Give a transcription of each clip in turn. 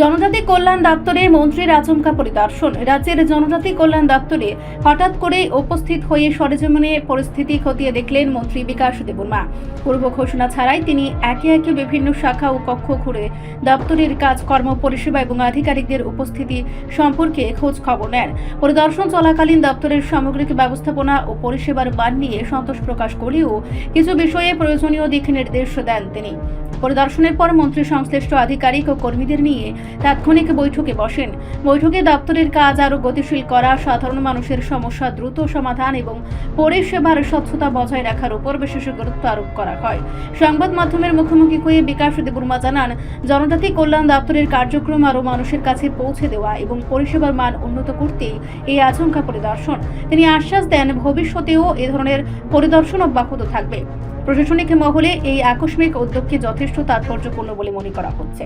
জনজাতি কল্যাণ দপ্তরে মন্ত্রীর আচমকা পরিদর্শন। রাজ্যের জনজাতি কল্যাণ দপ্তরে হঠাৎ করে উপস্থিত হয়ে সরেজমিনে পরিস্থিতি খতিয়ে দেখলেন মন্ত্রী বিকাশ দেববর্মা। পূর্ব ঘোষণা ছাড়াই তিনি একে একে বিভিন্ন শাখা ও কক্ষ ঘুরে দপ্তরের কাজকর্ম, পরিষেবা এবং আধিকারিকদের উপস্থিতি সম্পর্কে খোঁজ খবর নেন। পরিদর্শন চলাকালীন দপ্তরের সামগ্রিক ব্যবস্থাপনা ও পরিষেবার মান নিয়ে সন্তোষ প্রকাশ করলেও কিছু বিষয়ে প্রয়োজনীয় দিক নির্দেশ দেন তিনি। পরিদর্শনের পর মন্ত্রী সংশ্লিষ্ট আধিকারিক ও কর্মীদের নিয়ে তাৎক্ষণিক বৈঠকে বসেন। বৈঠকে দপ্তরের কাজ আরও গতিশীল করা, সাধারণ মানুষের সমস্যা দ্রুত সমাধান এবং পরিষেবার স্বচ্ছতা বজায় রাখার উপর বিশেষ গুরুত্ব আরোপ করা হয়। সংবাদ মাধ্যমের মুখোমুখি হয়ে বিকাশ দেববর্মা জানান, জনজাতি কল্যাণ দপ্তরের কার্যক্রম আরও মানুষের কাছে পৌঁছে দেওয়া এবং পরিষেবার মান উন্নত করতে এই আচমকা পরিদর্শন। তিনি আশ্বাস দেন, ভবিষ্যতেও এ ধরনের পরিদর্শন অব্যাহত থাকবে। প্রশাসনিক মহলে এই আকস্মিক উদ্যোগকে যথেষ্ট তাৎপর্যপূর্ণ বলে মনে করা হচ্ছে।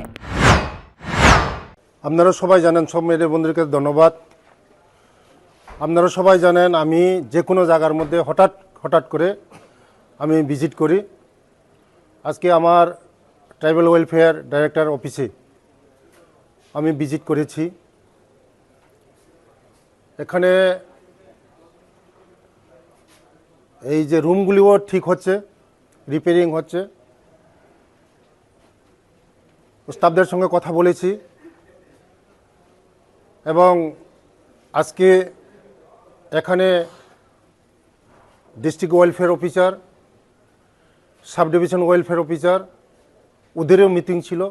আপনারা সবাই জানেন, সব মেয়েদের বন্ধুদেরকে ধন্যবাদ। আপনারা সবাই জানেন, আমি যে কোনো জায়গার মধ্যে হঠাৎ হঠাৎ করে আমি ভিজিট করি। আজকে আমার ট্রাইবাল ওয়েলফেয়ার ডাইরেক্টর অফিসে আমি ভিজিট করেছি। এখানে এই যে রুমগুলিও ঠিক হচ্ছে। রিপেয়ারিং হচ্ছে। স্টাফদের সঙ্গে কথা বলেছি। এবং আজকে এখানে district welfare officer sub division welfare officer ওদেরও মিটিং ছিল।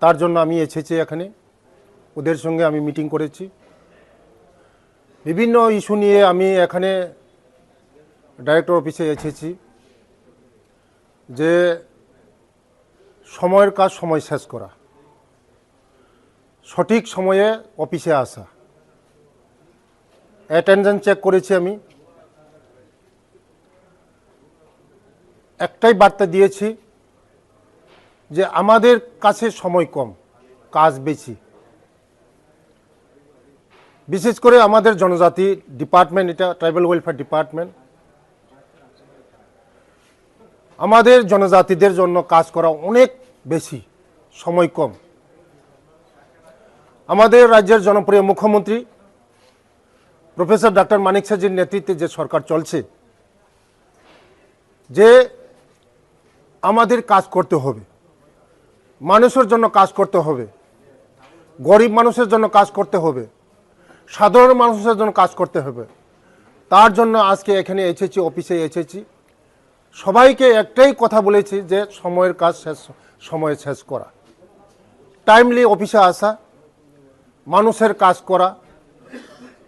তার জন্য আমি এসেছি এখানে। ওদের সঙ্গে আমি মিটিং করেছি। বিভিন্ন ইস্যু নিয়ে আমি এখানে ডাইরেক্টর অফিসে এসেছি। যে সময়ের কাজ সময় শেষ করা। সঠিক সময়ে অফিসে আসা। অ্যাটেন্ডেন্স চেক করেছি আমি। একটাই বার্তা দিয়েছি যে আমাদের কাছে সময় কম, কাজ বেশি। বিশেষ করে আমাদের জনজাতি ডিপার্টমেন্ট, এটা ট্রাইবাল ওয়েলফেয়ার ডিপার্টমেন্ট। আমাদের জনজাতিদের জন্য কাজ করা অনেক বেশি, সময় কম। আমাদের রাজ্যের জনপ্রিয় মুখ্যমন্ত্রী, প্রফেসর ডাক্তার মানিক সাজির নেতৃত্বে যে সরকার চলছে, যে আমাদের কাজ করতে হবে, মানুষের জন্য কাজ করতে হবে, গরিব মানুষের জন্য কাজ করতে হবে, সাধারণ মানুষের জন্য কাজ করতে হবে। তার জন্য আজকে এখানে এসেছি, অফিসে এসেছি। সবাইকে একটাই কথা বলেছি যে সময়ের কাজ শেষ, সময়ে শেষ করা। টাইমলি অফিসে আসা, মানুষের কাজ করা,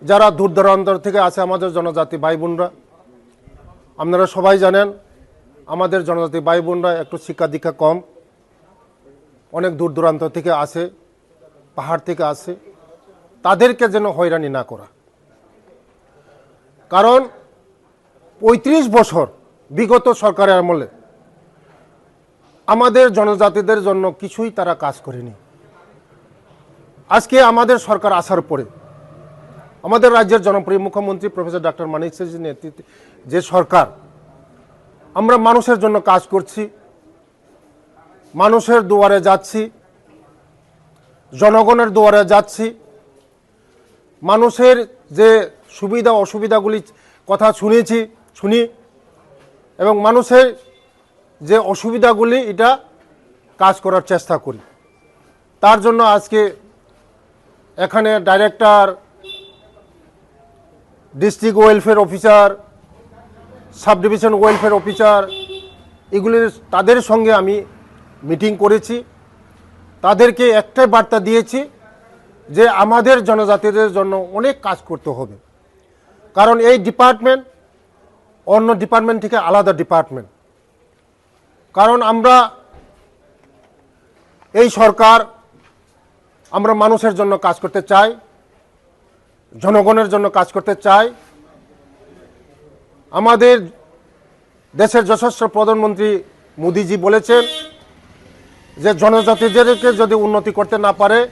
যারা দূর দূরান্তর থেকে আসে আমাদের জনজাতি ভাই বোনরা, আপনারা সবাই জানেন আমাদের জনজাতি ভাই বোনরা একটু শিক্ষা দীক্ষা কম, অনেক দূর দূরান্ত থেকে আসে, পাহাড় থেকে আসে, তাদেরকে যেন হয়রানি না করা। কারণ পঁয়ত্রিশ বছর বিগত সরকারের আমলে আমাদের জনজাতিদের জন্য কিছুই তারা কাজ করেনি। আজকে আমাদের সরকার আসার পরে আমাদের রাজ্যের জনপ্রিয় মুখ্যমন্ত্রী প্রফেসর ডক্টর মানিক সেজির নেতৃত্বে যে সরকার, আমরা মানুষের জন্য কাজ করছি, মানুষের দুয়ারে যাচ্ছি, জনগণের দুয়ারে যাচ্ছি, মানুষের যে সুবিধা অসুবিধাগুলি কথা শুনেছি, শুনি এবং মানুষের যে অসুবিধাগুলি, এটা কাজ করার চেষ্টা করি। তার জন্য আজকে এখানে director district welfare officer sub division welfare officer এগুলির, তাদের সঙ্গে আমি মিটিং করেছি। তাদেরকে একটাই বার্তা দিয়েছি যে আমাদের জনজাতিদের জন্য অনেক কাজ করতে হবে। কারণ এই ডিপার্টমেন্ট অন্য ডিপার্টমেন্ট থেকে আলাদা ডিপার্টমেন্ট কারণ আমরা এই সরকার, আমরা মানুষের জন্য কাজ করতে চাই, জনগণের জন্য কাজ করতে চাই। আমাদের দেশের যশস্ব প্রধানমন্ত্রী মোদিজি বলেছেন যে, জনজাতিদেরকে যদি উন্নতি করতে না পারে,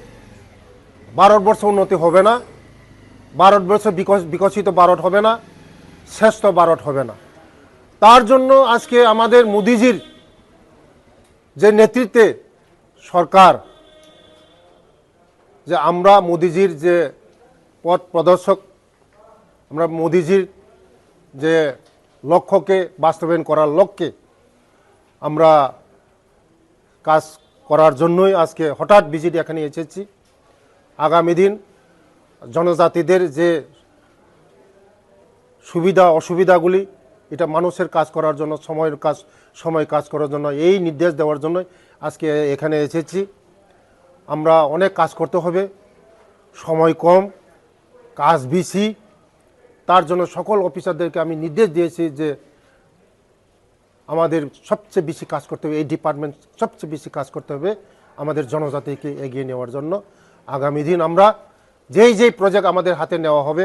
ভারতবর্ষ উন্নতি হবে না। ভারতবর্ষ বিকশ- বিকশিত ভারত হবে না। শ্রেষ্ঠ বারট হবে না। তার জন্য আজকে আমাদের মোদিজির যে নেতৃত্বে সরকার, যে আমরা মোদিজির যে পথ প্রদর্শক, আমরা মোদিজির যে লক্ষ্যকে বাস্তবায়ন করার লক্ষ্যে আমরা কাজ করার জন্যই আজকে হঠাৎ বিজেডি এখানে এসেছি। আগামী দিন জনজাতিদের যে সুবিধা, অসুবিধাগুলি, এটা মানুষের কাজ করার জন্য, সময়ের কাজ, সময় কাজ করার জন্য, এই নির্দেশ দেওয়ার জন্য আজকে এখানে এসেছি। আমরা অনেক কাজ করতে হবে, সময় কম, কাজ বেশি। তার জন্য সকল অফিসারদেরকে আমি নির্দেশ দিয়েছি যে আমাদের সবচেয়ে বেশি কাজ করতে হবে, এই ডিপার্টমেন্ট সবচেয়ে বেশি কাজ করতে হবে আমাদের জনজাতিকে এগিয়ে নেওয়ার জন্য। আগামী দিন আমরা যেই যেই প্রজেক্ট আমাদের হাতে নেওয়া হবে,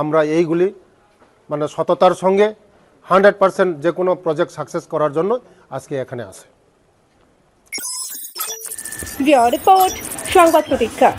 আমরা এইগুলি মানে সততার সঙ্গে হান্ড্রেড পার্সেন্ট যে কোনো প্রজেক্ট সাকসেস করার জন্য আজকে এখানে আসে রিপোর্ট, সংবাদ প্রতীক্ষা।